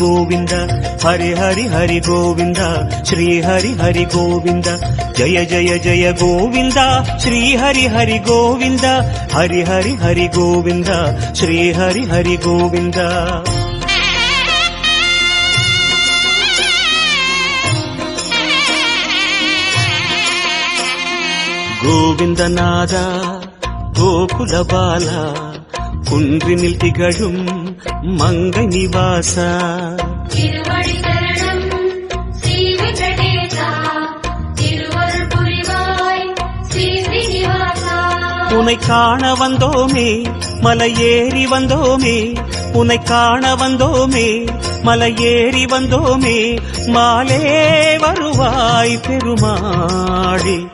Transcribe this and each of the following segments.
గోవింద హరి హరి హరి గోవింద శ్రీ హరి హరి గోవింద జయ జయ జయ గోవింద శ్రీ హరి హరి గోవింద హరి హరి హరి గోవింద శ్రీ హరి హరి గోవింద கோவிந்தநாதா கோகுல பாலா குன்றினில் திகழும் மங்கை நிவாசா திருவடி உனை காண வந்தோமே மலை ஏறி வந்தோமே உனை காண வந்தோமே மலை ஏறி வந்தோமே மாலே வருவாய் பெருமாளே.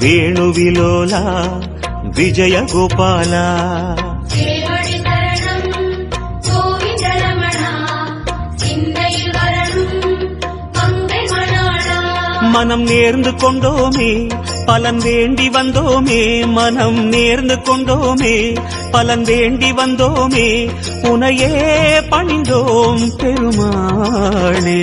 வேணுவிலோலா விஜயகோபாலா. மனம் நேர்ந்து கொண்டோமே பலன் வேண்டி வந்தோமே மனம் நேர்ந்து கொண்டோமே பலன் வேண்டி வந்தோமே உனையே பணிந்தோம் பெருமாளே.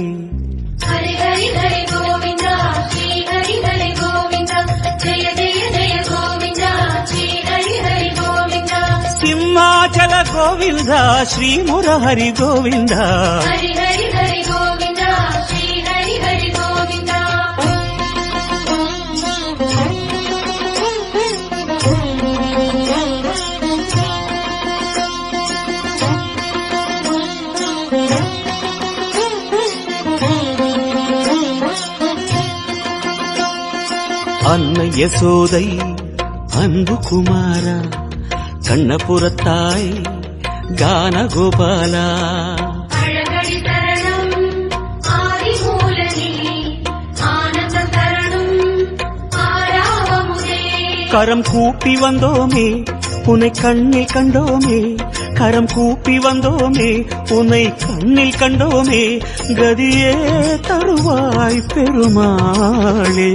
అరుణాచల గోవింద శ్రీ మురహరి గోవింద. అన్న యశోదై అందు కుమారా கண்ணபுரத்தாய் கான கோபாலா அழகடி தரணம் ஆதிமூலனே ஆனந்தம் தரணும் ஆறாவமுதே. கரம் கூப்பி வந்தோமே உன்னை கண்ணில் கண்டோமே கரம் கூப்பி வந்தோமே உன்னை கண்ணில் கண்டோமே கதியே தருவாய் பெருமாளே.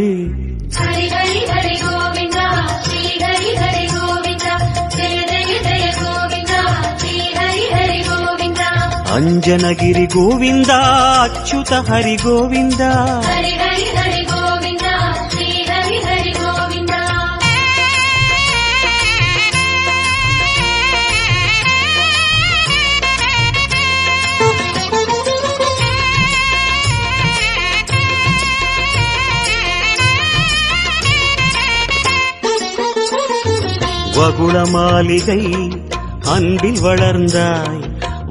கோவிந்தா ஸ்ரீ ஹரி ஹரி கோவிந்தா. வகுள மாளிகை அன்பில் வளர்ந்தாய்.